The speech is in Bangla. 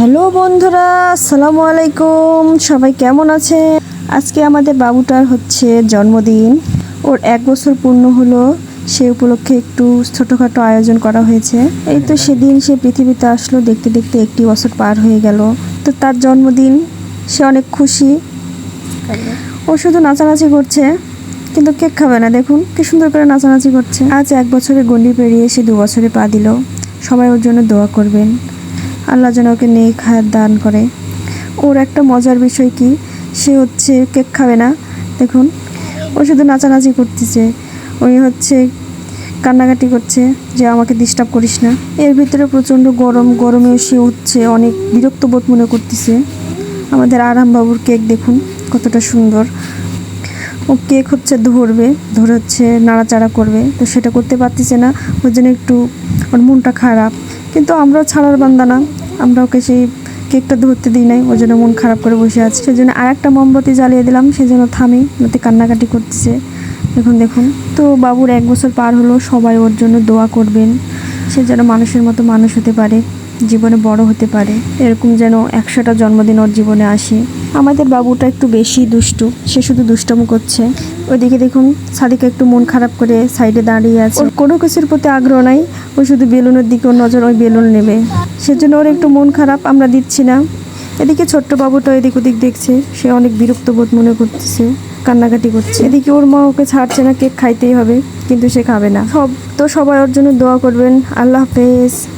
হ্যালো বন্ধুরা, আসসালামু আলাইকুম। সবাই কেমন আছে আজকে আমাদের বাবুটার হচ্ছে জন্মদিন। ওর এক বছর পূর্ণ হলো। সে উপলক্ষে একটু ছোটোখাটো আয়োজন করা হয়েছে। এই তো সেদিন সে পৃথিবীতে আসলো, দেখতে দেখতে একটি বছর পার হয়ে গেল। তো তার জন্মদিন, সে অনেক খুশি। ও শুধু নাচানাচি করছে, কিন্তু কেক খাবে না। দেখুন, কি সুন্দর করে নাচানাচি করছে। আজ এক বছরের গন্ডি পেরিয়ে সে দু বছরে পা দিল। সবাই ওর জন্য দোয়া করবেন। আল্লাহ যেন ওকে নেক হায়াত দান করে। ওর একটা মজার বিষয় কি? সে হচ্ছে কেক খাবে না। দেখুন, ও শুধু নাচানাচি করতেছে। ওই হচ্ছে কান্নাকাটি করছে যে আমাকে ডিস্টার্ব করিস না। এর ভিতরে প্রচণ্ড গরম, গরমেও সে হচ্ছে অনেক বিরক্ত বোধ মনে করতেছে। আমাদের আরামবাবুর কেক দেখুন, কতটা সুন্দর। ও কেক হচ্ছে ধরবে ধরে হচ্ছে নাড়াচাড়া করবে, তো সেটা করতে পারতেছে না, ওর জন্য একটু ওর মনটা খারাপ। কিন্তু আমরাও ছাড়ার বান্দা না, আমরা ওকে সেই কেকটা ধরতে দিই নাই, ওর জন্য মন খারাপ করে বসে আছে। সেজন্য আর একটা মোমবাতি জ্বালিয়ে দিলাম, সেজন্য থামে নতে কান্নাকাটি করতেছে। দেখুন দেখুন, তো বাবুর এক বছর পার হলো, সবাই ওর জন্য দোয়া করবেন। সে যেন মানুষের মতো মানুষ হতে পারে, জীবনে বড় হতে পারে। এরকম যেন একশোটা জন্মদিন ওর জীবনে আসে। আমাদের বাবুটা একটু বেশি দুষ্টু, সে শুধু দুষ্টম করছে। ওইদিকে দেখুন, সাদিকা একটু মন খারাপ করে সাইডে দাঁড়িয়ে আছে। ওর কোনো কিছুর প্রতি আগ্রহ নাই, ও শুধু বেলুনের দিকে ওর নজর, ওই বেলুন নেবে। সেজন্য ওর একটু মন খারাপ, আমরা দিচ্ছি না। এদিকে ছোট্ট বাবুটা এদিক ওদিক দেখছে, সে অনেক বিরক্ত বোধ মনে করতেছে, কান্নাকাটি করছে। এদিকে ওর মা ওকে ছাড়ছে না, কেক খাইতেই হবে, কিন্তু সে খাবে না। সব তো সবাই ওর জন্য দোয়া করবেন। আল্লাহ হাফেজ।